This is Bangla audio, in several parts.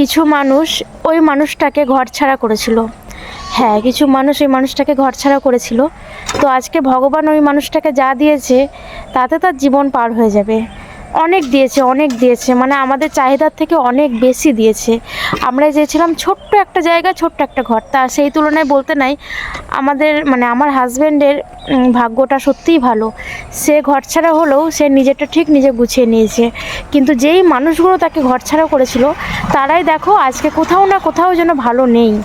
কিছু মানুষ ওই মানুষটাকে ঘর ছাড়া করেছিল। হ্যাঁ কিছু মানুষ ওই মানুষটাকে ঘর ছাড়া করেছিল। তো আজকে ভগবান ওই মানুষটাকে যা দিয়েছে, তাতে তার জীবন পার হয়ে যাবে। অনেক দিয়েছে অনেক দিয়েছে। মানে আমাদের চাহিদার থেকে অনেক বেশি দিয়েছে। আমরা চেয়েছিলাম ছোট্ট একটা জায়গা, ছোট্ট একটা ঘর। তা সেই তুলনায় বলতে নাই। আমাদের মানে আমার হাজব্যান্ডের ভাগ্যটা সত্যিই ভালো। সে ঘর ছাড়া হলেও সে নিজেরটা ঠিক নিজে গুছিয়ে নিয়েছে। কিন্তু যেই মানুষগুলো তাকে ঘর ছাড়া করেছিল, তারাই দেখো আজকে কোথাও না কোথাও যেন ভালো নেই।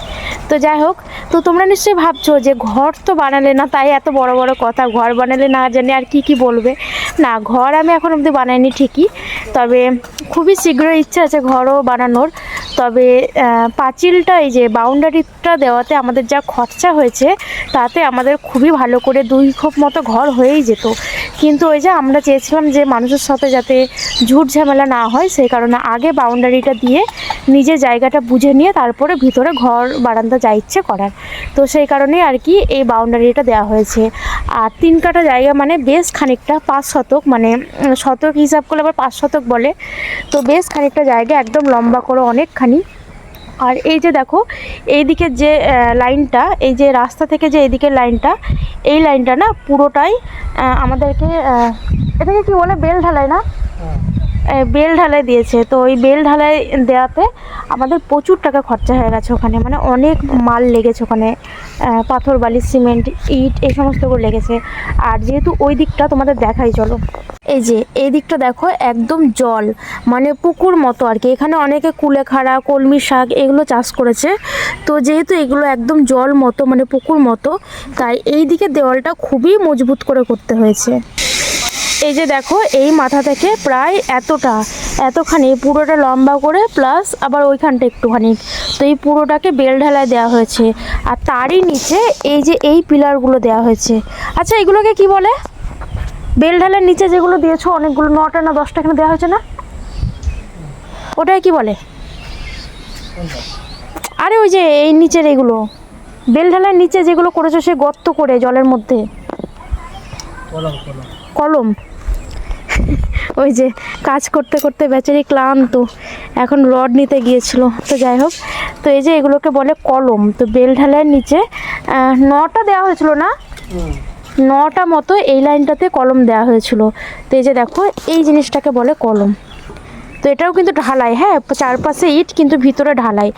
তো যাই হোক, তো তোমরা নিশ্চয়ই ভাবছ যে ঘর তো বানালে না, তাই এত বড় বড় কথা, ঘর বানালে না জানি আর কি কি বলবে। না, ঘর আমি এখন অবধি বানাইনি ঠিকই, তবে খুবই শীঘ্র ইচ্ছা আছে ঘরও বানানোর। তবে পাঁচিলটা, এই যে বাউন্ডারিটা দেওয়াতে আমাদের যা খরচা হয়েছে, তাতে আমাদের খুবই ভালো করে দুই খোপ মতো ঘর হয়েই যেত। কিন্তু ওই যে আমরা চেয়েছিলাম যে মানুষের সাথে যাতে ঝুট ঝামেলা না হয়, সেই কারণে আগে বাউন্ডারিটা দিয়ে নিজের জায়গাটা বুঝে নিয়ে তারপরে ভিতরে ঘর বারান্দা যা ইচ্ছে করার। তো সেই কারণেই আর কি এই বাউন্ডারিটা দেওয়া হয়েছে। আর তিন কাটা জায়গা মানে বেশ খানিকটা, পাঁচ শতক মানে শতক হিসাব করলে আবার পাঁচ শতক বলে। তো বেশ খানিকটা জায়গা একদম লম্বা করে অনেকখানি। আর এই যে দেখো এই দিকের যে লাইনটা, এই যে রাস্তা থেকে যে এদিকের লাইনটা এই লাইনটা না পুরোটাই আমাদেরকে এটাকে কি বলে বেল ঢালাই না? বেল ঢালাই দিয়েছে। তো ওই বেল ঢালাই দেওয়াতে আমাদের প্রচুর টাকা খরচা হয়ে গেছে ওখানে। মানে অনেক মাল লেগেছে ওখানে পাথর বালি সিমেন্ট ইট এই সমস্তগুলো লেগেছে। আর যেহেতু ওই দিকটা তোমাদের দেখাই চলো। এই যে, এই দিকটা দেখো, একদম জল মানে পুকুর মতো আর কি। এখানে অনেকে কুলেখাড়া, কলমি শাক এগুলো চাষ করেছে। তো যেহেতু এগুলো একদম জল মতো মানে পুকুর মতো, তাই এই দিকে দেওয়ালটা খুবই মজবুত করে করতে হয়েছে। এই যে দেখো, এই মাথা থেকে প্রায় এতটা, এতখানি, পুরোটা লম্বা করে প্লাস আবার ওইখানটা একটুখানি। তো এই পুরোটাকে বেল ঢালাই দেওয়া হয়েছে। আর তারই নিচে এই যে এই পিলারগুলো দেওয়া হয়েছে। আচ্ছা এগুলোকে কি বলে? বেল ঢালের নিচে যেগুলো দিয়েছ অনেকগুলো নটা না দশটা এখানে দেওয়া হয়েছে না? ওটাই কি বলে? আরে ওই যে এই নিচের এগুলো। বেল ঢালার নিচে যেগুলো করেছ সে গর্ত করে জলের মধ্যে। কলম ওই যে কাজ করতে করতে বেচারি ক্লান্ত। এখন রড নিতে গিয়েছিল। তো যাই হোক তো এই যে এগুলোকে বলে কলম। তো বেল ঢালাইয়ের নিচে নটা দেওয়া হয়েছিল না? নটা মতো এই লাইনটাতে কলম দেওয়া হয়েছিল। তো এই যে দেখো, এই জিনিসটাকে বলে কলম। তো এটাও কিন্তু ঢালাই হ্যাঁ? চারপাশে ইট কিন্তু ভিতরে ঢালাই।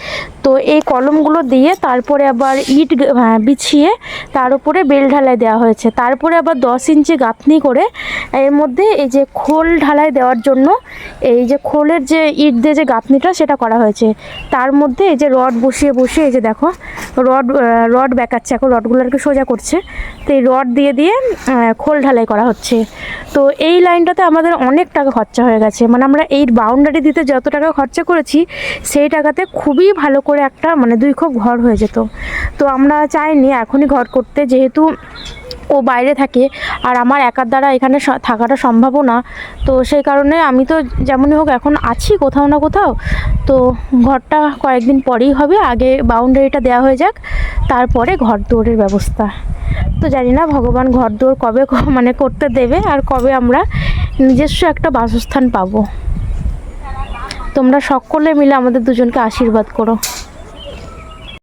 তো এই কলমগুলো দিয়ে তারপরে আবার ইট হ্যাঁ, বিছিয়ে তার উপরে বেল ঢালাই দেওয়া হয়েছে। তারপরে আবার দশ ইঞ্চি গাঁথনি করে এর মধ্যে এই যে খোল ঢালাই দেওয়ার জন্য এই যে খোলের যে ইট দিয়ে যে গাঁথনিটা সেটা করা হয়েছে। তার মধ্যে এই যে রড বসিয়ে বসিয়ে এই যে দেখো রড রড বেঁকাচ্ছে এখন রডগুলোকে সোজা করছে। তো এই রড দিয়ে দিয়ে খোল ঢালাই করা হচ্ছে। তো এই লাইনটাতে আমাদের অনেক টাকা খরচা হয়ে গেছে। মানে আমরা এই বাউন্ডারি দিতে যত টাকা খরচা করেছি, সেই টাকাতে খুবই ভালো করে একটা মানে দুই খোপ ঘর হয়ে যেত। তো আমরা চাইনি এখনই ঘর করতে, যেহেতু ও বাইরে থাকে আর আমার একার দ্বারা এখানে থাকাটা সম্ভবও না। তো সেই কারণে আমি তো যেমনই হোক এখন আছি কোথাও না কোথাও। তো ঘরটা কয়েকদিন পরেই হবে, আগে বাউন্ডারিটা দেওয়া হয়ে যাক, তারপরে ঘর দৌড়ের ব্যবস্থা। তো জানি না ভগবান ঘর দৌড় কবে মানে করতে দেবে আর কবে আমরা নিজস্ব একটা বাসস্থান পাবো। তোমরা সকলে মিলে আমাদের দুজনকে আশীর্বাদ করো।